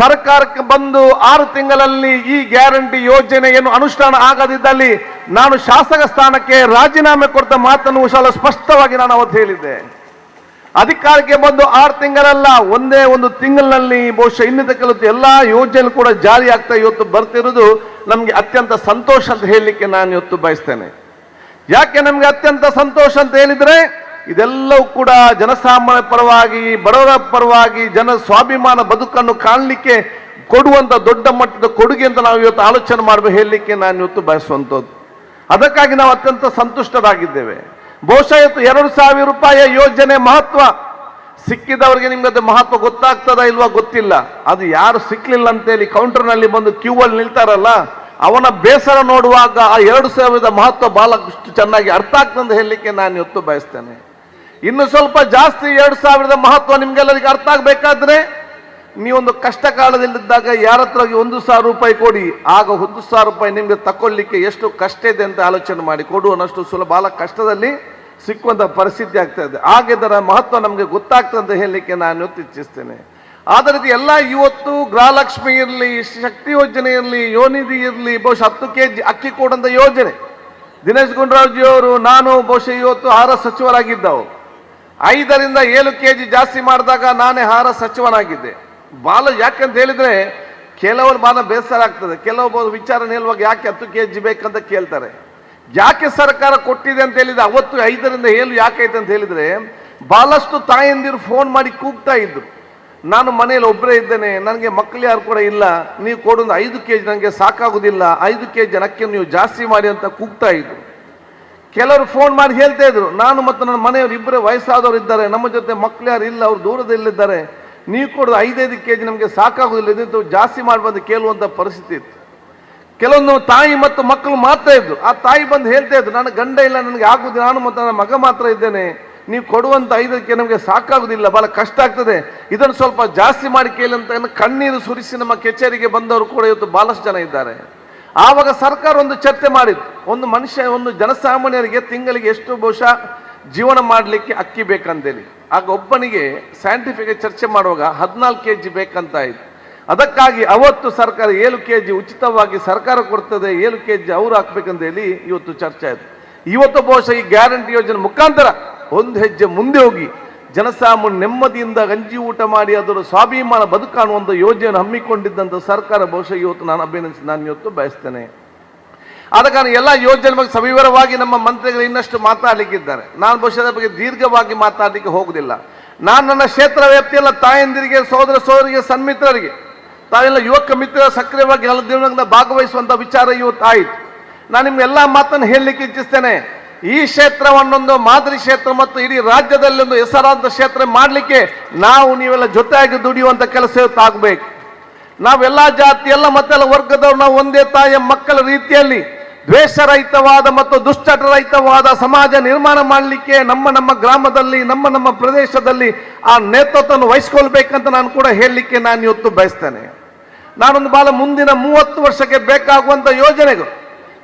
ಸರ್ಕಾರಕ್ಕೆ ಬಂದು ಆರು ತಿಂಗಳಲ್ಲಿ ಈ ಗ್ಯಾರಂಟಿ ಯೋಜನೆಯನ್ನು ಅನುಷ್ಠಾನ ಆಗದಿದ್ದಲ್ಲಿ ನಾನು ಶಾಸಕ ಸ್ಥಾನಕ್ಕೆ ರಾಜೀನಾಮೆ ಕೊಡ್ತ ಮಾತನ್ನು ವಿಶಾಲ ಸ್ಪಷ್ಟವಾಗಿ ನಾನು ಅವತ್ತು ಹೇಳಿದ್ದೆ. ಅಧಿಕಾರಕ್ಕೆ ಬಂದು ಆರು ತಿಂಗಳಲ್ಲ, ಒಂದೇ ಒಂದು ತಿಂಗಳಿನಲ್ಲಿ ಬಹುಶಃ ಇನ್ನಿತ ಕೆಲವು ಎಲ್ಲ ಯೋಜನೆ ಕೂಡ ಜಾರಿ ಆಗ್ತಾ ಇವತ್ತು ಬರ್ತಿರೋದು ನಮಗೆ ಅತ್ಯಂತ ಸಂತೋಷ ಅಂತ ಹೇಳಲಿಕ್ಕೆ ನಾನು ಇವತ್ತು ಬಯಸ್ತೇನೆ. ಯಾಕೆ ನಮಗೆ ಅತ್ಯಂತ ಸಂತೋಷ ಅಂತ ಹೇಳಿದ್ರೆ ಇದೆಲ್ಲವೂ ಕೂಡ ಜನಸಾಮಾನ್ಯ ಪರವಾಗಿ, ಬಡವರ ಪರವಾಗಿ, ಜನ ಸ್ವಾಭಿಮಾನ ಬದುಕನ್ನು ಕಾಣಲಿಕ್ಕೆ ಕೊಡುವಂಥ ದೊಡ್ಡ ಮಟ್ಟದ ಕೊಡುಗೆ ಅಂತ ನಾವು ಇವತ್ತು ಆಲೋಚನೆ ಮಾಡಬೇಕು ಹೇಳಲಿಕ್ಕೆ ನಾನು ಇವತ್ತು ಬಯಸುವಂಥದ್ದು. ಅದಕ್ಕಾಗಿ ನಾವು ಅತ್ಯಂತ ಸಂತುಷ್ಟರಾಗಿದ್ದೇವೆ. ಬಹುಶಃ ಇವತ್ತು ಎರಡು ಸಾವಿರ ರೂಪಾಯಿಯ ಯೋಜನೆ ಮಹತ್ವ ಸಿಕ್ಕಿದವರಿಗೆ ನಿಮ್ಗೆ ಅದು ಮಹತ್ವ ಗೊತ್ತಾಗ್ತದ ಇಲ್ವಾ ಗೊತ್ತಿಲ್ಲ. ಅದು ಯಾರು ಸಿಕ್ಕಲಿಲ್ಲ ಅಂತೇಳಿ ಕೌಂಟರ್ನಲ್ಲಿ ಬಂದು ಕ್ಯೂ ಅಲ್ಲಿ ನಿಲ್ತಾರಲ್ಲ, ಅವನ ಬೇಸರ ನೋಡುವಾಗ ಆ ಎರಡು ಸಾವಿರದ ಮಹತ್ವ ಬಹಳಷ್ಟು ಚೆನ್ನಾಗಿ ಅರ್ಥ ಆಗ್ತದೆ ಹೇಳಲಿಕ್ಕೆ ನಾನು ಇವತ್ತು ಬಯಸ್ತೇನೆ. ಇನ್ನು ಸ್ವಲ್ಪ ಜಾಸ್ತಿ ಎರಡು ಸಾವಿರದ ಮಹತ್ವ ನಿಮ್ಗೆಲ್ಲರಿಗೆ ಅರ್ಥ ಆಗಬೇಕಾದ್ರೆ ನೀವೊಂದು ಕಷ್ಟ ಕಾಲದಲ್ಲಿದ್ದಾಗ ಯಾರ ಹತ್ರ ಒಂದು ಸಾವಿರ ರೂಪಾಯಿ ಕೊಡಿ, ಆಗ ಒಂದು ಸಾವಿರ ರೂಪಾಯಿ ನಿಮಗೆ ತಕೊಳ್ಳಿಕ್ಕೆ ಎಷ್ಟು ಕಷ್ಟ ಇದೆ ಅಂತ ಆಲೋಚನೆ ಮಾಡಿ. ಕೊಡುವನಷ್ಟು ಸುಲಭ. ಬಹಳ ಕಷ್ಟದಲ್ಲಿ ಸಿಕ್ಕುವಂಥ ಪರಿಸ್ಥಿತಿ ಆಗ್ತಾ ಇದೆ. ಹಾಗೆ ಇದರ ಮಹತ್ವ ನಮಗೆ ಗೊತ್ತಾಗ್ತದೆ ಅಂತ ಹೇಳಲಿಕ್ಕೆ ನಾನು ಇಚ್ಛಿಸ್ತೇನೆ. ಅದೇ ರೀತಿ ಎಲ್ಲ ಇವತ್ತು ಗೃಹಲಕ್ಷ್ಮಿ ಇರಲಿ, ಶಕ್ತಿ ಯೋಜನೆ ಇರಲಿ, ಯೋನಿಧಿ ಇರಲಿ, ಬಹುಶಃ ಹತ್ತು ಕೆ ಜಿ ಅಕ್ಕಿ ಕೊಡುವಂತ ಯೋಜನೆ. ದಿನೇಶ್ ಗುಂಡರಾಜು ಅವರು ನಾನು ಬಹುಶಃ ಇವತ್ತು ಆಹಾರ ಸಚಿವರಾಗಿದ್ದವು. ಐದರಿಂದ ಏಳು ಕೆ ಜಿ ಜಾಸ್ತಿ ಮಾಡಿದಾಗ ನಾನೇ ಆಹಾರ ಸಚಿವನಾಗಿದ್ದೆ. ಬಾಲ ಯಾಕಂತ ಹೇಳಿದ್ರೆ ಕೆಲವರು ಬಾಲ ಬೇಸರ ಆಗ್ತದೆ. ಕೆಲವೊಬ್ಬರು ವಿಚಾರ ಹೇಳುವಾಗ ಯಾಕೆ ಹತ್ತು ಕೆ ಜಿ ಬೇಕಂತ ಕೇಳ್ತಾರೆ. ಯಾಕೆ ಸರ್ಕಾರ ಕೊಟ್ಟಿದೆ ಅಂತ ಹೇಳಿದ್ರೆ ಅವತ್ತು ಐದರಿಂದ ಏಳು ಯಾಕೆ ಐತೆ ಅಂತ ಹೇಳಿದ್ರೆ ಬಹಳಷ್ಟು ತಾಯಂದಿರು ಫೋನ್ ಮಾಡಿ ಕೂಗ್ತಾ ಇದ್ರು. ನಾನು ಮನೆಯಲ್ಲಿ ಒಬ್ಬರೇ ಇದ್ದೇನೆ, ನನಗೆ ಮಕ್ಕಳು ಯಾರು ಕೂಡ ಇಲ್ಲ, ನೀವು ಕೊಡೋದು ಐದು ಕೆ ಜಿ ನನಗೆ ಸಾಕಾಗುದಿಲ್ಲ, ಐದು ಕೆ ಜಿ ಜನಕ್ಕೆ ನೀವು ಜಾಸ್ತಿ ಮಾಡಿ ಅಂತ ಕೂಗ್ತಾ ಇದ್ರು. ಕೆಲವರು ಫೋನ್ ಮಾಡಿ ಹೇಳ್ತಾ ಇದ್ರು. ನಾನು ಮತ್ತು ನನ್ನ ಮನೆಯವರು ಇಬ್ಬರೇ ವಯಸ್ಸಾದವರು ಇದ್ದಾರೆ. ನಮ್ಮ ಜೊತೆ ಮಕ್ಕಳು ಯಾರು ಇಲ್ಲ, ಅವ್ರು ದೂರದಲ್ಲಿದ್ದಾರೆ ನೀವು ಕೊಡೋದು ಐದೈದು ಕೆ ಜಿ ನಮಗೆ ಸಾಕಾಗೋದಿಲ್ಲ. ಇದಿದ್ದು ಜಾಸ್ತಿ ಮಾಡ್ಬಂದು ಕೇಳುವಂಥ ಪರಿಸ್ಥಿತಿ ಇತ್ತು. ಕೆಲವೊಂದು ತಾಯಿ ಮತ್ತು ಮಕ್ಕಳು ಮಾತ್ರ ಇದ್ರು. ಆ ತಾಯಿ ಬಂದು ಹೇಳ್ತಾ ಇದ್ರು, ನನ್ನ ಗಂಡ ಇಲ್ಲ, ನನಗೆ ಆಗುದಿಲ್ಲ. ನಾನು ಮತ್ತು ನನ್ನ ಮಗ ಮಾತ್ರ ಇದ್ದೇನೆ. ನೀವು ಕೊಡುವಂಥ ಐದಕ್ಕೆ ನಮಗೆ ಸಾಕಾಗುವುದಿಲ್ಲ ಭಾಳ ಕಷ್ಟ ಆಗ್ತದೆ. ಇದನ್ನು ಸ್ವಲ್ಪ ಜಾಸ್ತಿ ಮಾಡಿ ಕೇಳಿ ಅಂತ ಕಣ್ಣೀರು ಸುರಿಸಿ ನಮ್ಮ ಕೆಚೇರಿಗೆ ಬಂದವರು ಕೂಡ ಇವತ್ತು ಭಾಳಷ್ಟು ಜನ ಇದ್ದಾರೆ. ಆವಾಗ ಸರ್ಕಾರ ಒಂದು ಚರ್ಚೆ ಮಾಡಿತ್ತು ಒಂದು ಮನುಷ್ಯ, ಒಂದು ಜನಸಾಮಾನ್ಯರಿಗೆ ತಿಂಗಳಿಗೆ ಎಷ್ಟು ಬಹುಶಃ ಜೀವನ ಮಾಡಲಿಕ್ಕೆ ಅಕ್ಕಿ ಬೇಕಂತೇಳಿ ಆಗ ಒಬ್ಬನಿಗೆ ಸೈಂಟಿಫಿಕ್ ಚರ್ಚೆ ಮಾಡುವಾಗ ಹದಿನಾಲ್ಕು ಕೆ ಜಿ ಬೇಕಂತ ಆಯಿತು ಅದಕ್ಕಾಗಿ ಅವತ್ತು ಸರ್ಕಾರ ಏಳು ಕೆ ಜಿ ಉಚಿತವಾಗಿ ಸರ್ಕಾರ ಕೊಡ್ತದೆ, ಏಳು ಕೆ ಜಿ ಅವರು ಹಾಕ್ಬೇಕಂತ ಹೇಳಿ ಇವತ್ತು ಚರ್ಚೆ ಆಯಿತು. ಇವತ್ತು ಬಹುಶಃ ಈ ಗ್ಯಾರಂಟಿ ಯೋಜನೆ ಮುಖಾಂತರ ಒಂದು ಹೆಜ್ಜೆ ಮುಂದೆ ಹೋಗಿ ಜನಸಾಮಾನ್ಯ ನೆಮ್ಮದಿಯಿಂದ ಗಂಜಿ ಊಟ ಮಾಡಿ ಅದರ ಸ್ವಾಭಿಮಾನ ಬದುಕಾಣುವ ಒಂದು ಯೋಜನೆ ಹಮ್ಮಿಕೊಂಡಿದ್ದಂಥ ಸರ್ಕಾರ ಬಹುಶಃ ಇವತ್ತು ನಾನು ಅಭಿನಂದಿಸಿ ನಾನು ಇವತ್ತು ಬಯಸ್ತೇನೆ. ಆದ ಕಾರಣ ಎಲ್ಲ ಯೋಜನೆ ಬಗ್ಗೆ ಸವಿವರವಾಗಿ ನಮ್ಮ ಮಂತ್ರಿಗಳು ಇನ್ನಷ್ಟು ಮಾತಾಡಲಿಕ್ಕಿದ್ದಾರೆ. ನಾನು ಬಹುಶಃ ಅದರ ಬಗ್ಗೆ ದೀರ್ಘವಾಗಿ ಮಾತಾಡಲಿಕ್ಕೆ ಹೋಗುದಿಲ್ಲ ನಾನು ನನ್ನ ಕ್ಷೇತ್ರ ವ್ಯಾಪ್ತಿಯಲ್ಲ ತಾಯಂದಿರಿಗೆ ಸಹೋದರ ಸೋದರಿಗೆ, ಸನ್ಮಿತ್ರರಿಗೆ, ತಾವೆಲ್ಲ ಯುವಕ ಮಿತ್ರ ಸಕ್ರಿಯವಾಗಿ ಎಲ್ಲ ದಿನಗಳಿಂದ ಭಾಗವಹಿಸುವಂಥ ವಿಚಾರ ಇವತ್ತು ಆಯಿತು ನಾನು ನಿಮ್ಗೆಲ್ಲ ಮಾತನ್ನು ಹೇಳಲಿಕ್ಕೆ ಇಚ್ಛಿಸ್ತೇನೆ. ಈ ಕ್ಷೇತ್ರವನ್ನೊಂದು ಮಾದರಿ ಕ್ಷೇತ್ರ ಮತ್ತು ಇಡೀ ರಾಜ್ಯದಲ್ಲಿ ಒಂದು ಹೆಸರಾದ ಕ್ಷೇತ್ರ ಮಾಡಲಿಕ್ಕೆ ನಾವು ನೀವೆಲ್ಲ ಜೊತೆಯಾಗಿ ದುಡಿಯುವಂತ ಕೆಲಸ ತಾಗಬೇಕು ನಾವೆಲ್ಲ ಜಾತಿ, ಎಲ್ಲ ಮತ್ತೆಲ್ಲ ವರ್ಗದವ್ರು, ನಾವು ಒಂದೇ ತಾಯಿಯ ಮಕ್ಕಳ ರೀತಿಯಲ್ಲಿ ದ್ವೇಷರಹಿತವಾದ ಮತ್ತು ದುಶ್ಚಟರಹಿತವಾದ ಸಮಾಜ ನಿರ್ಮಾಣ ಮಾಡಲಿಕ್ಕೆ ನಮ್ಮ ನಮ್ಮ ಗ್ರಾಮದಲ್ಲಿ, ನಮ್ಮ ನಮ್ಮ ಪ್ರದೇಶದಲ್ಲಿ ಆ ನೇತೃತ್ವವನ್ನು ವಹಿಸ್ಕೊಳ್ಬೇಕಂತ ನಾನು ಕೂಡ ಹೇಳಲಿಕ್ಕೆ ನಾನು ಇವತ್ತು ಬಯಸ್ತೇನೆ. ನಾನೊಂದು ಬಾಲ ಮುಂದಿನ ಮೂವತ್ತು ವರ್ಷಕ್ಕೆ ಬೇಕಾಗುವಂತ ಯೋಜನೆಗಳು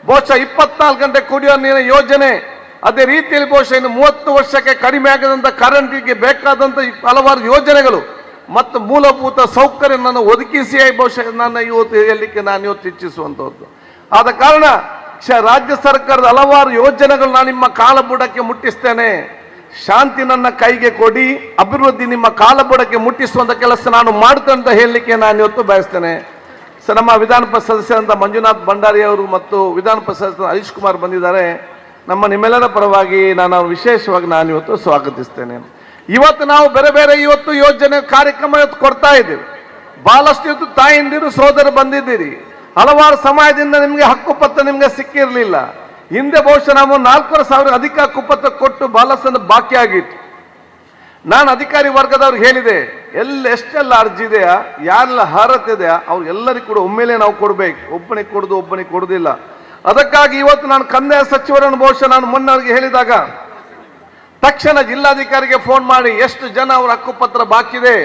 ಬಹುಶಃ ಇಪ್ಪತ್ನಾಲ್ಕು ಗಂಟೆ ಕುಡಿಯೋ ನೀರಿನ ಯೋಜನೆ, ಅದೇ ರೀತಿಯಲ್ಲಿ ಬಹುಶಃ ಇನ್ನು ಮೂವತ್ತು ವರ್ಷಕ್ಕೆ ಕಡಿಮೆ ಆಗದಂತ ಕರೆಂಟಿಗೆ ಬೇಕಾದಂತ ಈ ಹಲವಾರು ಯೋಜನೆಗಳು ಮತ್ತು ಮೂಲಭೂತ ಸೌಕರ್ಯ ನಾನು ಒದಗಿಸಿ ಬಹುಶಃ ನನ್ನ ಇವತ್ತು ಹೇಳಲಿಕ್ಕೆ ನಾನು ಇವತ್ತು ಇಚ್ಛಿಸುವಂತಹದ್ದು. ಆದ ಕಾರಣ ಶ- ರಾಜ್ಯ ಸರ್ಕಾರದ ಹಲವಾರು ಯೋಜನೆಗಳು ನಾನು ನಿಮ್ಮ ಕಾಲಬುಡಕ್ಕೆ ಮುಟ್ಟಿಸ್ತೇನೆ. ಶಾಂತಿ ನನ್ನ ಕೈಗೆ ಕೊಡಿ, ಅಭಿವೃದ್ಧಿ ನಿಮ್ಮ ಕಾಲಬುಡಕ್ಕೆ ಮುಟ್ಟಿಸುವಂತ ಕೆಲಸ ನಾನು ಮಾಡ್ತೇನೆ ಅಂತ ಹೇಳಲಿಕ್ಕೆ ನಾನು ಇವತ್ತು ಬಯಸ್ತೇನೆ. ಸ ನಮ್ಮ ವಿಧಾನ ಪರಿಷತ್ ಸದಸ್ಯರಂತ ಮಂಜುನಾಥ್ ಭಂಡಾರಿ ಅವರು ಮತ್ತು ವಿಧಾನ ಪರಿಷತ್ ಹರೀಶ್ ಕುಮಾರ್ ಬಂದಿದ್ದಾರೆ. ನಮ್ಮ ನಿಮ್ಮೆಲ್ಲರ ಪರವಾಗಿ ನಾನು ವಿಶೇಷವಾಗಿ ನಾನು ಇವತ್ತು ಸ್ವಾಗತಿಸ್ತೇನೆ. ಇವತ್ತು ನಾವು ಬೇರೆ ಬೇರೆ ಇವತ್ತು ಯೋಜನೆ ಕಾರ್ಯಕ್ರಮ ಇವತ್ತು ಕೊಡ್ತಾ ಇದ್ದೀವಿ. ಬಹಳಷ್ಟು ಇವತ್ತು ತಾಯಿಂದಿರು, ಸೋದರ ಬಂದಿದ್ದೀರಿ. ಹಲವಾರು ಸಮಯದಿಂದ ನಿಮಗೆ ಹಕ್ಕುಪತ್ರ ನಿಮಗೆ ಸಿಕ್ಕಿರಲಿಲ್ಲ. ಹಿಂದೆ ಬಹುಶಃ ನಾವು ನಾಲ್ಕೂವರೆ ಸಾವಿರ ಅಧಿಕ ಹಕ್ಕುಪತ್ರ ಕೊಟ್ಟು ಬಹಳಷ್ಟು ಬಾಕಿ ಆಗಿತ್ತು. ನಾನು ಅಧಿಕಾರಿ ವರ್ಗದವ್ರಿಗೆ ಹೇಳಿದೆ, ಎಲ್ಲ ಎಷ್ಟೆಲ್ಲ ಅರ್ಜಿ ಇದೆಯಾ, ಯಾರೆಲ್ಲ ಅರ್ಹತೆ ಇದೆಯಾ ಅವ್ರಿಗೆಲ್ಲರಿಗೂ ಕೂಡ ಒಮ್ಮೆಲೆ ನಾವು ಕೊಡ್ಬೇಕು. ಒಬ್ಬನಿಗೆ ಕೊಡೋದು, ಒಬ್ಬನಿಗೆ ಕೊಡೋದಿಲ್ಲ. ಅದಕ್ಕಾಗಿ ಇವತ್ತು ನಾನು ಕಂದಾಯ ಸಚಿವರನ್ನು ಬಹುಶಃ ನಾನು ಮೊನ್ನೆ ಅವ್ರಿಗೆ ಹೇಳಿದಾಗ, ತಕ್ಷಣ ಜಿಲ್ಲಾಧಿಕಾರಿಗೆ ಫೋನ್ ಮಾಡಿ, ಎಷ್ಟು ಜನ ಅವ್ರ ಹಕ್ಕುಪತ್ರ ಬಾಕಿದೆ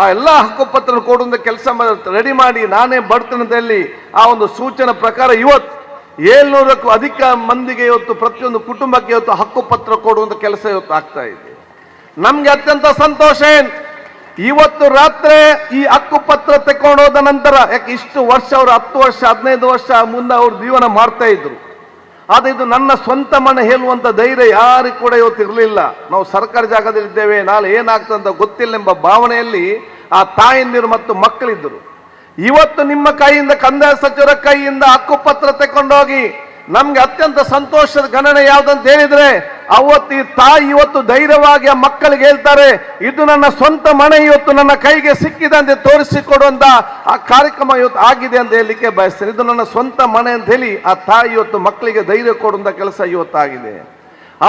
ಆ ಎಲ್ಲ ಹಕ್ಕುಪತ್ರ ಕೊಡುವಂತ ಕೆಲಸ ರೆಡಿ ಮಾಡಿ, ನಾನೇ ಬಡತನದಲ್ಲಿ ಆ ಒಂದು ಸೂಚನೆ ಪ್ರಕಾರ ಇವತ್ತು ಏಳ್ನೂರಕ್ಕೂ ಅಧಿಕ ಮಂದಿಗೆ ಇವತ್ತು ಪ್ರತಿಯೊಂದು ಕುಟುಂಬಕ್ಕೆ ಇವತ್ತು ಹಕ್ಕುಪತ್ರ ಕೊಡುವಂತ ಕೆಲಸ ಇವತ್ತು ಆಗ್ತಾ ಇದೆ. ನಮ್ಗೆ ಅತ್ಯಂತ ಸಂತೋಷ ಏನ್? ಇವತ್ತು ರಾತ್ರಿ ಈ ಹಕ್ಕುಪತ್ರ ಹೋದ ನಂತರ, ಯಾಕೆ ಇಷ್ಟು ವರ್ಷ ಅವರು ಹತ್ತು ವರ್ಷ, ಹದಿನೈದು ವರ್ಷ ಮುಂದೆ ಅವ್ರು ಜೀವನ ಮಾಡ್ತಾ ಇದ್ರು. ಆದ್ರೆ ಇದು ನನ್ನ ಸ್ವಂತ ಮನೆ ಹೇಳುವಂತ ಧೈರ್ಯ ಯಾರಿಗೂ ಕೂಡ ಇವತ್ತು ಇರಲಿಲ್ಲ. ನಾವು ಸರ್ಕಾರಿ ಜಾಗದಲ್ಲಿ ಇದ್ದೇವೆ, ನಾಳೆ ಏನಾಗ್ತದೆ ಅಂತ ಗೊತ್ತಿಲ್ಲ ಎಂಬ ಭಾವನೆಯಲ್ಲಿ ಆ ತಾಯಂದಿರು ಮತ್ತು ಮಕ್ಕಳಿದ್ದರು. ಇವತ್ತು ನಿಮ್ಮ ಕೈಯಿಂದ, ಕಂದಾಯ ಸಚಿವರ ಕೈಯಿಂದ ಹಕ್ಕುಪತ್ರ ತಕೊಂಡೋಗಿ ನಮ್ಗೆ ಅತ್ಯಂತ ಸಂತೋಷದ ಗಣನೆ ಯಾವ್ದಂತ ಹೇಳಿದ್ರೆ ಅವತ್ತು ಈ ತಾಯಿ ಇವತ್ತು ಧೈರ್ಯವಾಗಿ ಆ ಮಕ್ಕಳಿಗೆ ಹೇಳ್ತಾರೆ, ಇದು ನನ್ನ ಸ್ವಂತ ಮನೆ ಇವತ್ತು ನನ್ನ ಕೈಗೆ ಸಿಕ್ಕಿದೆ ಅಂತ ತೋರಿಸಿಕೊಡುವಂತ ಆ ಕಾರ್ಯಕ್ರಮ ಇವತ್ತು ಆಗಿದೆ ಅಂತ ಹೇಳಲಿಕ್ಕೆ ಬಯಸ್ತೇನೆ. ಇದು ನನ್ನ ಸ್ವಂತ ಮನೆ ಅಂತ ಹೇಳಿ ಆ ತಾಯಿ ಇವತ್ತು ಮಕ್ಕಳಿಗೆ ಧೈರ್ಯ ಕೊಡುವಂತ ಕೆಲಸ ಇವತ್ತಾಗಿದೆ.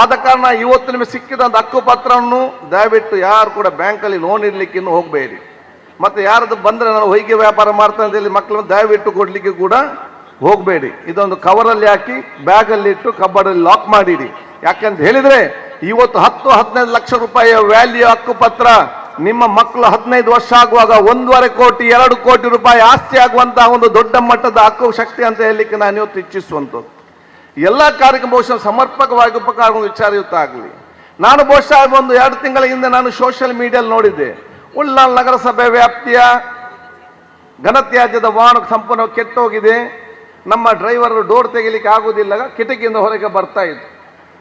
ಆದ ಕಾರಣ ಇವತ್ತು ನಿಮಗೆ ಸಿಕ್ಕಿದಂತ ಹಕ್ಕುಪತ್ರವನ್ನು ದಯವಿಟ್ಟು ಯಾರು ಕೂಡ ಬ್ಯಾಂಕಲ್ಲಿ ಲೋನ್ ಇರಲಿಕ್ಕೆ ಇನ್ನು ಹೋಗಬೇಡಿ. ಮತ್ತೆ ಯಾರದು ಬಂದ್ರೆ ನಾನು ಹೊಯ್ಗೆ ವ್ಯಾಪಾರ ಮಾಡ್ತೇನೆ ಅಂತ ಹೇಳಿ ಮಕ್ಕಳನ್ನು ದಯವಿಟ್ಟು ಕೊಡ್ಲಿಕ್ಕೆ ಕೂಡ ಹೋಗಬೇಡಿ. ಇದೊಂದು ಕವರಲ್ಲಿ ಹಾಕಿ ಬ್ಯಾಗಲ್ಲಿಟ್ಟು ಕಬ್ಬಡಲ್ಲಿ ಲಾಕ್ ಮಾಡಿಡಿ. ಯಾಕೆಂತ ಹೇಳಿದ್ರೆ, ಇವತ್ತು ಹತ್ತು ಹದಿನೈದು ಲಕ್ಷ ರೂಪಾಯಿಯ ವ್ಯಾಲ್ಯೂ ಹಕ್ಕುಪತ್ರ ನಿಮ್ಮ ಮಕ್ಕಳು ಹದಿನೈದು ವರ್ಷ ಆಗುವಾಗ ಒಂದೂವರೆ ಕೋಟಿ, ಎರಡು ಕೋಟಿ ರೂಪಾಯಿ ಆಸ್ತಿ ಆಗುವಂತಹ ಒಂದು ದೊಡ್ಡ ಮಟ್ಟದ ಹಕ್ಕು ಶಕ್ತಿ ಅಂತ ಹೇಳಲಿಕ್ಕೆ ನಾನು ಇವತ್ತು ಇಚ್ಛಿಸುವಂಥದ್ದು. ಎಲ್ಲ ಕಾರ್ಯಕ್ರಮ ಬಹುಶಃ ಸಮರ್ಪಕವಾಗಿ ಉಪಕಾರ ವಿಚಾರಯುತ ಆಗಲಿ ನಾನು ಬಹುಶಃ ಒಂದು ಎರಡು ತಿಂಗಳ ಹಿಂದೆ ನಾನು ಸೋಷಿಯಲ್ ಮೀಡಿಯಲ್ಲಿ ನೋಡಿದ್ದೆ. ಉಳ್ಳಾಲ್ ನಗರಸಭೆ ವ್ಯಾಪ್ತಿಯ ಘನತ್ಯಾಜ್ಯದ ವಾಹನ ಸಂಪೂರ್ಣ ಕೆಟ್ಟೋಗಿದೆ. ನಮ್ಮ ಡ್ರೈವರ್ ಡೋರ್ ತೆಗಿಲಿಕ್ಕೆ ಆಗುವುದಿಲ್ಲ ಕಿಟಕಿಯಿಂದ ಹೊರಗೆ ಬರ್ತಾ ಇತ್ತು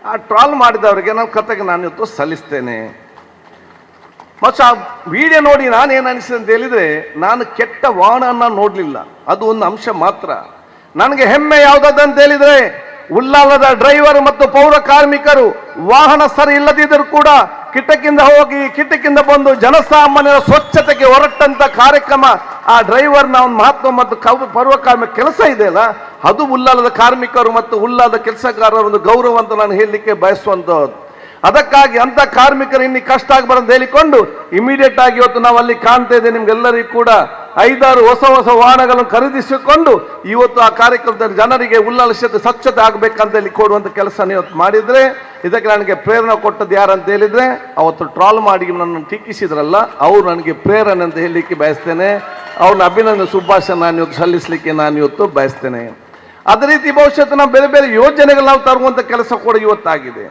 ಆ ಟ್ರಾಲ್ ಮಾಡಿದವರಿಗೆ ನಾನು ಕತೆಗೆ ನಾನು ಸಲ್ಲಿಸ್ತೇನೆ. ಮತ್ತು ಆ ವಿಡಿಯೋ ನೋಡಿ ನಾನೇನು ಅನಿಸಿದೆ ಅಂತ ಹೇಳಿದ್ರೆ, ನಾನು ಕೆಟ್ಟ ವಾಹನ ನೋಡಲಿಲ್ಲ. ಅದು ಒಂದು ಅಂಶ ಮಾತ್ರ. ನನಗೆ ಹೆಮ್ಮೆ ಯಾವುದಂತ ಹೇಳಿದ್ರೆ ಉಲ್ಲಾಲದ ಡ್ರೈವರ್ ಮತ್ತು ಪೌರ ಕಾರ್ಮಿಕರು ವಾಹನ ಸರಿ ಇಲ್ಲದಿದ್ದರೂ ಕೂಡ ಕಿಟಕಿಂದ ಹೋಗಿ ಕಿಟಕಿಂದ ಬಂದು ಜನಸಾಮಾನ್ಯರ ಸ್ವಚ್ಛತೆಗೆ ಹೊರಟಂತ ಕಾರ್ಯಕ್ರಮ ಆ ಡ್ರೈವರ್ನ ಒಂದು ಮಹತ್ವ ಮತ್ತು ಕೌ ಪರ್ವ ಕಾರ್ಮಿಕ ಕೆಲಸ ಇದೆಯಲ್ಲ ಅದು ಉಲ್ಲಾಲದ ಕಾರ್ಮಿಕರು ಮತ್ತು ಉಲ್ಲಾಲದ ಕೆಲಸಗಾರರ ಒಂದು ಗೌರವ ಅಂತ ನಾನು ಹೇಳಲಿಕ್ಕೆ ಬಯಸುವಂಥದ್ದು ಅದಕ್ಕಾಗಿ ಅಂತ ಕಾರ್ಮಿಕರು ಇನ್ನಿ ಕಷ್ಟ ಆಗಬಾರಂತ ಹೇಳಿಕೊಂಡು ಇಮಿಡಿಯೇಟ್ ಆಗಿ ಇವತ್ತು ನಾವು ಅಲ್ಲಿ ಕಾಣ್ತಾ ಇದ್ದೇವೆ. ನಿಮ್ಗೆಲ್ಲರಿಗೂ ಕೂಡ ಐದಾರು ಹೊಸ ಹೊಸ ವಾಹನಗಳನ್ನು ಖರೀದಿಸಿಕೊಂಡು ಇವತ್ತು ಆ ಕಾರ್ಯಕ್ರಮದಲ್ಲಿ ಜನರಿಗೆ ಉಲ್ಲಾಸತೆ ಸ್ವಚ್ಛತೆ ಆಗಬೇಕಂತ ಹೇಳಿ ಕೊಡುವಂಥ ಕೆಲಸ ಇವತ್ತು ಮಾಡಿದರೆ, ಇದಕ್ಕೆ ನನಗೆ ಪ್ರೇರಣೆ ಕೊಟ್ಟದ್ದು ಯಾರಂತ ಹೇಳಿದರೆ, ಅವತ್ತು ಟ್ರಾಲ್ ಮಾಡಿ ನನ್ನನ್ನು ಟೀಕಿಸಿದ್ರಲ್ಲ, ಅವರು ನನಗೆ ಪ್ರೇರಣೆ ಅಂತ ಹೇಳಲಿಕ್ಕೆ ಬಯಸ್ತೇನೆ. ಅವ್ರನ್ನ ಅಭಿನಂದನೆ, ಶುಭಾಶಯ ನಾನು ಇವತ್ತು ಸಲ್ಲಿಸಲಿಕ್ಕೆ ನಾನು ಇವತ್ತು ಬಯಸ್ತೇನೆ. ಅದೇ ರೀತಿ ಭವಿಷ್ಯತ್ತು ನಾವು ಬೇರೆ ಬೇರೆ ಯೋಜನೆಗಳು ನಾವು ತರುವಂಥ ಕೆಲಸ ಕೂಡ ಇವತ್ತಾಗಿದೆ.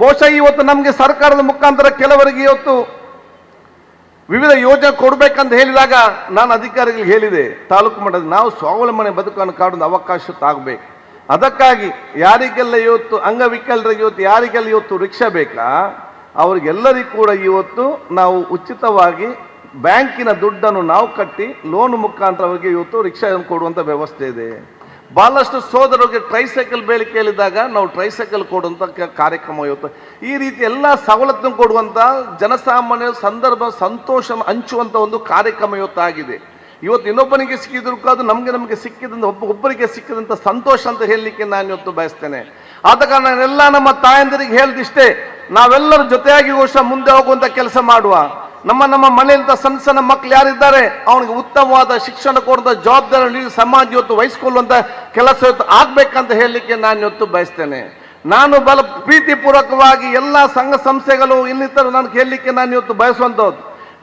ಬಹುಶಃ ಇವತ್ತು ನಮಗೆ ಸರ್ಕಾರದ ಮುಖಾಂತರ ಕೆಲವರಿಗೆ ಇವತ್ತು ವಿವಿಧ ಯೋಜನೆ ಕೊಡಬೇಕಂತ ಹೇಳಿದಾಗ ನಾನು ಅಧಿಕಾರಿಗಳಿಗೆ ಹೇಳಿದೆ, ತಾಲೂಕು ಮಟ್ಟದ ನಾವು ಸ್ವಾವಲಂಬನೆ ಬದುಕನ್ನು ಕಾಡೋದು ಅವಕಾಶ ತಾಗಬೇಕು. ಅದಕ್ಕಾಗಿ ಯಾರಿಗೆಲ್ಲ ಇವತ್ತು ಅಂಗವಿಕಲರಿಗೆ ಇವತ್ತು ಯಾರಿಗೆಲ್ಲ ಇವತ್ತು ರಿಕ್ಷಾ ಬೇಕಾ, ಅವ್ರಿಗೆಲ್ಲರಿಗೂ ಕೂಡ ಇವತ್ತು ನಾವು ಉಚಿತವಾಗಿ ಬ್ಯಾಂಕಿನ ದುಡ್ಡನ್ನು ನಾವು ಕಟ್ಟಿ ಲೋನ್ ಮುಖಾಂತರ ಅವರಿಗೆ ಇವತ್ತು ರಿಕ್ಷಾ ಕೊಡುವಂಥ ವ್ಯವಸ್ಥೆ ಇದೆ. ಭಾಳಷ್ಟು ಸೋದರರಿಗೆ ಟ್ರೈಸೈಕಲ್ ಬೇಡಿಕೆ ಹೇಳಿದಾಗ ನಾವು ಟ್ರೈಸೈಕಲ್ ಕೊಡುವಂಥ ಕಾರ್ಯಕ್ರಮ ಇವತ್ತು. ಈ ರೀತಿ ಎಲ್ಲ ಸವಲತ್ತನ್ನು ಕೊಡುವಂಥ ಜನಸಾಮಾನ್ಯ ಸಂದರ್ಭ ಸಂತೋಷ ಹಂಚುವಂಥ ಒಂದು ಕಾರ್ಯಕ್ರಮ ಇವತ್ತಾಗಿದೆ ಇವತ್ತು ಇನ್ನೊಬ್ಬನಿಗೆ ಸಿಕ್ಕಿದ್ರು ಅದು ನಮಗೆ ನಮಗೆ ಸಿಕ್ಕಿದಂತ ಒಬ್ಬ ಒಬ್ಬರಿಗೆ ಸಿಕ್ಕಿದಂಥ ಸಂತೋಷ ಅಂತ ಹೇಳಲಿಕ್ಕೆ ನಾನು ಇವತ್ತು ಬಯಸ್ತೇನೆ. ಆದ ಕಾರಣ ನಾನೆಲ್ಲ ನಮ್ಮ ತಾಯಂದಿರಿಗೆ ಹೇಳ್ದಿಷ್ಟೇ, ನಾವೆಲ್ಲರೂ ಜೊತೆಯಾಗಿ ವರ್ಷ ಮುಂದೆ ಹೋಗುವಂಥ ಕೆಲಸ ಮಾಡುವ. ನಮ್ಮ ನಮ್ಮ ಮನೆಯಿಂದ ಸಣ್ಣ ಸಣ್ಣ ಮಕ್ಕಳು ಯಾರಿದ್ದಾರೆ? ಅವನಿಗೆ ಉತ್ತಮವಾದ ಶಿಕ್ಷಣ ಕೊಡದ ಜವಾಬ್ದಾರಿ ಸಮಾಜ ಇವತ್ತು ವಹಿಸ್ಕೊಳ್ಳುವಂಥ ಕೆಲಸ ಇವತ್ತು ಆಗ್ಬೇಕಂತ ಹೇಳಲಿಕ್ಕೆ ನಾನು ಇವತ್ತು ಬಯಸ್ತೇನೆ. ನಾನು ಬಲ ಪ್ರೀತಿಪೂರ್ವಕವಾಗಿ ಎಲ್ಲ ಸಂಘ ಸಂಸ್ಥೆಗಳು ಇನ್ನಿತರ ನಾನು ಹೇಳಲಿಕ್ಕೆ ನಾನು ಇವತ್ತು ಬಯಸುವಂಥದ್ದು.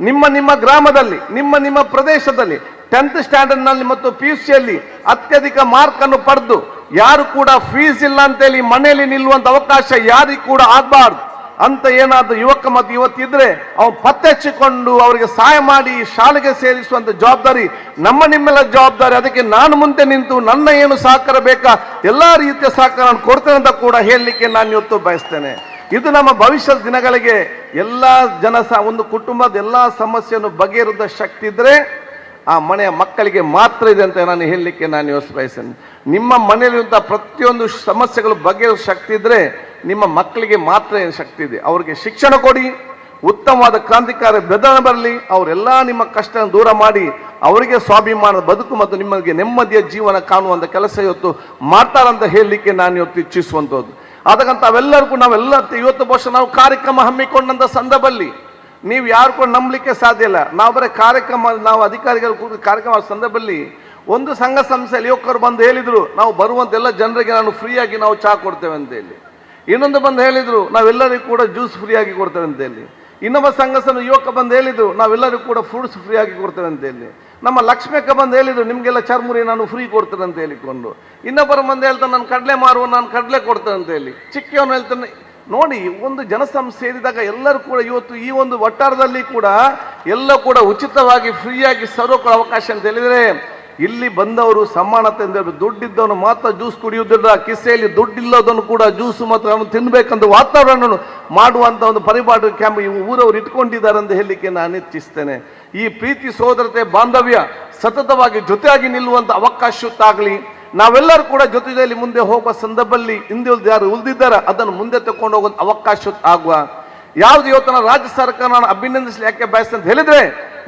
ನಿಮ್ಮ ನಿಮ್ಮ ಗ್ರಾಮದಲ್ಲಿ, ನಿಮ್ಮ ನಿಮ್ಮ ಪ್ರದೇಶದಲ್ಲಿ ಟೆಂತ್ ಸ್ಟ್ಯಾಂಡರ್ಡ್ನಲ್ಲಿ ಮತ್ತು ಪಿ ಯು ಸಿಯಲ್ಲಿ ಅತ್ಯಧಿಕ ಮಾರ್ಕನ್ನು ಪಡೆದು ಯಾರು ಕೂಡ ಫೀಸ್ ಇಲ್ಲ ಅಂತೇಳಿ ಮನೆಯಲ್ಲಿ ನಿಲ್ಲುವಂತ ಅವಕಾಶ ಯಾರಿಗೂ ಕೂಡ ಆಗಬಾರ್ದು. ಅಂತ ಏನಾದ್ರು ಯುವಕ ಮತ್ತು ಯುವತಿದ್ರೆ ಅವ್ನು ಪತ್ತೆ ಹಚ್ಚಿಕೊಂಡು ಅವರಿಗೆ ಸಹಾಯ ಮಾಡಿ ಶಾಲೆಗೆ ಸೇರಿಸುವಂತ ಜವಾಬ್ದಾರಿ, ನಮ್ಮ ನಿಮ್ಮೆಲ್ಲ ಜವಾಬ್ದಾರಿ, ಅದಕ್ಕೆ ನಾನು ಮುಂದೆ ನಿಂತು ನನ್ನ ಏನು ಸಹಕಾರ ಬೇಕಾ, ಎಲ್ಲಾ ರೀತಿಯ ಸಹಕಾರ ಕೊಡ್ತೇನೆ ಅಂತ ಕೂಡ ಹೇಳಲಿಕ್ಕೆ ನಾನು ಇವತ್ತು ಬಯಸ್ತೇನೆ. ಇದು ನಮ್ಮ ಭವಿಷ್ಯದ ದಿನಗಳಿಗೆ ಎಲ್ಲ ಜನ ಸ- ಒಂದು ಕುಟುಂಬದ ಎಲ್ಲ ಸಮಸ್ಯೆಯನ್ನು ಬಗೆಹರಿದ ಶಕ್ತಿ ಇದ್ರೆ ಆ ಮನೆಯ ಮಕ್ಕಳಿಗೆ ಮಾತ್ರ ಇದೆ ಅಂತ ನಾನು ಹೇಳಲಿಕ್ಕೆ ನಾನು ಯೋಚಿಸ್ ಬಯಸ್ತೇನೆ ನಿಮ್ಮ ಮನೆಯಲ್ಲಿರುವಂಥ ಪ್ರತಿಯೊಂದು ಸಮಸ್ಯೆಗಳು ಬಗೆಹರಿಸೋ ಶಕ್ತಿ ಇದ್ರೆ ನಿಮ್ಮ ಮಕ್ಕಳಿಗೆ ಮಾತ್ರ ಏನು ಶಕ್ತಿ ಇದೆ? ಅವರಿಗೆ ಶಿಕ್ಷಣ ಕೊಡಿ, ಉತ್ತಮವಾದ ಕ್ರಾಂತಿಕಾರಿ ಬೆದನ ಬರಲಿ, ಅವರೆಲ್ಲ ನಿಮ್ಮ ಕಷ್ಟ ದೂರ ಮಾಡಿ, ಅವರಿಗೆ ಸ್ವಾಭಿಮಾನದ ಬದುಕು ಮತ್ತು ನಿಮಗೆ ನೆಮ್ಮದಿಯ ಜೀವನ ಕಾಣುವಂಥ ಕೆಲಸ ಇವತ್ತು ಮಾಡ್ತಾರಂತ ಹೇಳಲಿಕ್ಕೆ ನಾನು ಇವತ್ತು ಇಚ್ಛಿಸುವಂಥದ್ದು ಅದಕ್ಕಂತ ಅವೆಲ್ಲರಿಗೂ ನಾವೆಲ್ಲ ಇವತ್ತು ಬಹುಶಃ ನಾವು ಕಾರ್ಯಕ್ರಮ ಹಮ್ಮಿಕೊಂಡಂಥ ಸಂದರ್ಭದಲ್ಲಿ, ನೀವು ಯಾರು ಕೂಡ ನಂಬಲಿಕ್ಕೆ ಸಾಧ್ಯ ಇಲ್ಲ. ನಾವು ಬರೀ ಕಾರ್ಯಕ್ರಮ, ನಾವು ಅಧಿಕಾರಿಗಳು ಕಾರ್ಯಕ್ರಮ ಸಂದರ್ಭದಲ್ಲಿ ಒಂದು ಸಂಘ ಸಂಸ್ಥೆಯಲ್ಲಿ ಯುವಕರು ಬಂದು ಹೇಳಿದರು, ನಾವು ಬರುವಂತೆಲ್ಲ ಜನರಿಗೆ ನಾನು ಫ್ರೀಯಾಗಿ ನಾವು ಚಹಾ ಕೊಡ್ತೇವೆ ಅಂತ ಹೇಳಿ. ಇನ್ನೊಂದು ಬಂದು ಹೇಳಿದ್ರು, ನಾವೆಲ್ಲರಿಗೂ ಕೂಡ ಜ್ಯೂಸ್ ಫ್ರೀಯಾಗಿ ಕೊಡ್ತೇವೆ ಅಂತ ಹೇಳಿ ಇನ್ನೊಬ್ಬ ಸಂಘಸನ ಯುವಕ ಬಂದು ಹೇಳಿದ್ರು, ನಾವೆಲ್ಲರಿಗೂ ಕೂಡ ಫ್ರೂಟ್ಸ್ ಫ್ರೀಯಾಗಿ ಕೊಡ್ತೇವೆ ಅಂತ ಹೇಳಿ ನಮ್ಮ ಲಕ್ಷ್ಮಕ್ಕ ಬಂದು ಹೇಳಿದ್ರು, ನಿಮಗೆಲ್ಲ ಚರ್ಮುರಿ ನಾನು ಫ್ರೀ ಕೊಡ್ತೇನೆ ಅಂತ ಹೇಳಿಕೊಂಡು. ಇನ್ನೊಬ್ಬರು ಬಂದು ಹೇಳ್ತಾನೆ ನಾನು ಕಡಲೆ ಮಾರುವ ನಾನು ಕಡಲೆ ಕೊಡ್ತೇನೆ ಅಂತ ಹೇಳಿ ಚಿಕ್ಕವನು ಹೇಳ್ತಾನೆ, ನೋಡಿ, ಒಂದು ಜನಸಂಸ್ಥೆ ಸೇರಿದಾಗ ಎಲ್ಲರೂ ಕೂಡ ಇವತ್ತು ಈ ಒಂದು ವಟ್ಟಾರದಲ್ಲಿ ಕೂಡ ಎಲ್ಲ ಕೂಡ ಉಚಿತವಾಗಿ ಫ್ರೀಯಾಗಿ ಸರ್ವಕ್ಕೂ ಅವಕಾಶ ಅಂತ ಹೇಳಿದ್ರೆ ಇಲ್ಲಿ ಬಂದವರು ಸಮಾನತೆ ಹೇಳಿ ದುಡ್ಡಿದ್ದವನು ಮಾತ್ರ ಜ್ಯೂಸ್ ಕುಡಿಯುವುದಿಲ್ಲ, ಕಿಸೆಯಲ್ಲಿ ದುಡ್ಡಿಲ್ಲದನ್ನು ಕೂಡ ಜ್ಯೂಸ್ ಮಾತ್ರ ಅವನು ತಿನ್ಬೇಕಂತ ವಾತಾವರಣ ಮಾಡುವಂತ ಒಂದು ಪರಿಪಾಠ ಕ್ಯಾಂಪ್ ಈ ಊರವರು ಇಟ್ಕೊಂಡಿದ್ದಾರೆ ಅಂತ ಹೇಳಲಿಕ್ಕೆ ನಾನು ಇಚ್ಛಿಸ್ತೇನೆ. ಈ ಪ್ರೀತಿ ಸೋದರತೆ ಬಾಂಧವ್ಯ ಸತತವಾಗಿ ಜೊತೆಯಾಗಿ ನಿಲ್ಲುವಂತ ಅವಕಾಶತ್ತಾಗಲಿ ನಾವೆಲ್ಲರೂ ಕೂಡ ಜೊತೆಯಲ್ಲಿ ಮುಂದೆ ಹೋಗುವ ಸಂದರ್ಭದಲ್ಲಿ ಹಿಂದೆ ಯಾರು ಉಳಿದಿದ್ದಾರೆ ಅದನ್ನು ಮುಂದೆ ತಕೊಂಡು ಹೋಗುವಂತ ಅವಕಾಶ ಆಗುವ ಯಾವ್ದು ಇವತ್ತು ರಾಜ್ಯ ಸರ್ಕಾರ ನಾನು ಅಭಿನಂದಿಸಲಿ ಯಾಕೆ ಬಯಸ್ತಂತ ಹೇಳಿದ್ರೆ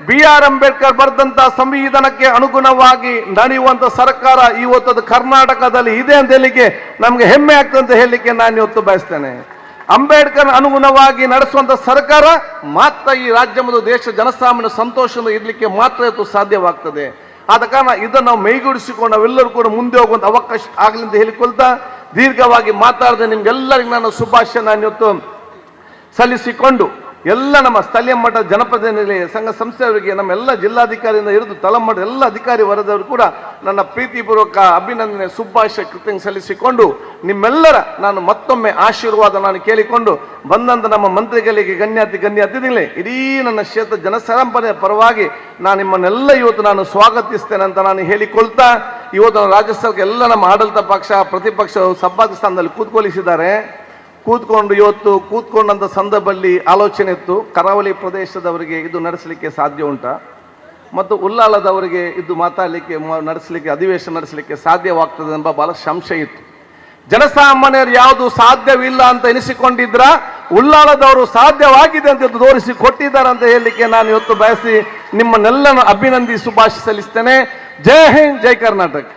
ಬಿ ಆರ್ ಅಂಬೇಡ್ಕರ್ ಬರೆದಂತ ಸಂವಿಧಾನಕ್ಕೆ ಅನುಗುಣವಾಗಿ ನಡೆಯುವಂತ ಸರ್ಕಾರ ಇವತ್ತು ಕರ್ನಾಟಕದಲ್ಲಿ ಇದೆ ಅಂತ ಹೇಳಿಕೆ ನಮ್ಗೆ ಹೆಮ್ಮೆ ಆಗ್ತದೆ ಅಂತ ಹೇಳಲಿಕ್ಕೆ ನಾನು ಇವತ್ತು ಬಯಸ್ತೇನೆ. ಅಂಬೇಡ್ಕರ್ ಅನುಗುಣವಾಗಿ ನಡೆಸುವಂತ ಸರ್ಕಾರ ಮಾತ್ರ ಈ ರಾಜ್ಯ ಮತ್ತು ದೇಶ ಜನಸಾಮಾನ್ಯ ಸಂತೋಷದಿಂದ ಇರ್ಲಿಕ್ಕೆ ಮಾತ್ರ ಇವತ್ತು ಸಾಧ್ಯವಾಗ್ತದೆ. ಆದ ಕಾರಣ ಇದನ್ನು ನಾವು ಮೈಗೂಡಿಸಿಕೊಂಡು ನಾವೆಲ್ಲರೂ ಕೂಡ ಮುಂದೆ ಹೋಗುವಂತ ಅವಕಾಶ ಆಗಲಿ ಅಂತ ಹೇಳಿಕೊಳ್ತಾ ದೀರ್ಘವಾಗಿ ಮಾತಾಡದೆ ನಿಮ್ಗೆಲ್ಲರಿಗೂ ನಾನು ಶುಭಾಶಯ ನಾನು ಇವತ್ತು ಸಲ್ಲಿಸಿಕೊಂಡು ಎಲ್ಲ ನಮ್ಮ ಸ್ಥಳೀಯ ಮಟ್ಟದ ಜನಪ್ರತಿನಿಧಿ ಸಂಘ ಸಂಸ್ಥೆಯವರಿಗೆ ನಮ್ಮೆಲ್ಲ ಜಿಲ್ಲಾಧಿಕಾರಿಯಿಂದ ಹಿಡಿದು ತಳಮಟ್ಟ ಎಲ್ಲ ಅಧಿಕಾರಿ ವರದವರು ಕೂಡ ನನ್ನ ಪ್ರೀತಿಪೂರ್ವಕ ಅಭಿನಂದನೆ, ಶುಭಾಶಯ ಕೃತ್ಯ ಸಲ್ಲಿಸಿಕೊಂಡು ನಿಮ್ಮೆಲ್ಲರ ನಾನು ಮತ್ತೊಮ್ಮೆ ಆಶೀರ್ವಾದ ನಾನು ಕೇಳಿಕೊಂಡು ಬಂದಂತ ನಮ್ಮ ಮಂತ್ರಿಗಳಿಗೆ, ಗಣ್ಯಾತಿ ಗಣ್ಯ ಅತಿಥಿಗಳೇ ಇಡೀ ನನ್ನ ಕ್ಷೇತ್ರ ಜನಸರಂಪನೆಯ ಪರವಾಗಿ ನಾನು ನಿಮ್ಮನ್ನೆಲ್ಲ ಇವತ್ತು ನಾನು ಸ್ವಾಗತಿಸ್ತೇನೆ ಅಂತ ನಾನು ಹೇಳಿಕೊಳ್ತಾ, ಇವತ್ತು ರಾಜ್ಯ ಸರ್ಕಾರ ಎಲ್ಲ ನಮ್ಮ ಆಡಳಿತ ಪಕ್ಷ, ಪ್ರತಿಪಕ್ಷ ಸಂಪಾದ ಸ್ಥಾನದಲ್ಲಿ ಕೂತ್ಕೊಳಿಸಿದ್ದಾರೆ. ಕೂತ್ಕೊಂಡು ಇವತ್ತು ಕೂತ್ಕೊಂಡಂಥ ಸಂದರ್ಭದಲ್ಲಿ ಆಲೋಚನೆ ಇತ್ತು. ಕರಾವಳಿ ಪ್ರದೇಶದವರಿಗೆ ಇದು ನಡೆಸಲಿಕ್ಕೆ ಸಾಧ್ಯ ಉಂಟಾ? ಮತ್ತು ಉಲ್ಲಾಳದವರಿಗೆ ಇದು ಮಾತಾಡಲಿಕ್ಕೆ ನಡೆಸಲಿಕ್ಕೆ, ಅಧಿವೇಶನ ನಡೆಸಲಿಕ್ಕೆ ಸಾಧ್ಯವಾಗ್ತದೆ ಎಂಬ ಬಹಳ ಸಂಶಯ ಇತ್ತು. ಜನಸಾಮಾನ್ಯರು ಯಾವುದು ಸಾಧ್ಯವಿಲ್ಲ ಅಂತ ಎನಿಸಿಕೊಂಡಿದ್ರ? ಉಲ್ಲಾಳದವರು ಸಾಧ್ಯವಾಗಿದೆ ಅಂತ ಇವತ್ತು ತೋರಿಸಿ ಕೊಟ್ಟಿದ್ದಾರೆ ಅಂತ ಹೇಳಲಿಕ್ಕೆ ನಾನು ಇವತ್ತು ಬಯಸಿ ನಿಮ್ಮನ್ನೆಲ್ಲನ ಅಭಿನಂದಿಸಿ ಶುಭಾಶಿಸಲಿಸ್ತೇನೆ. ಜೈ ಹಿಂದ್, ಜೈ ಕರ್ನಾಟಕ.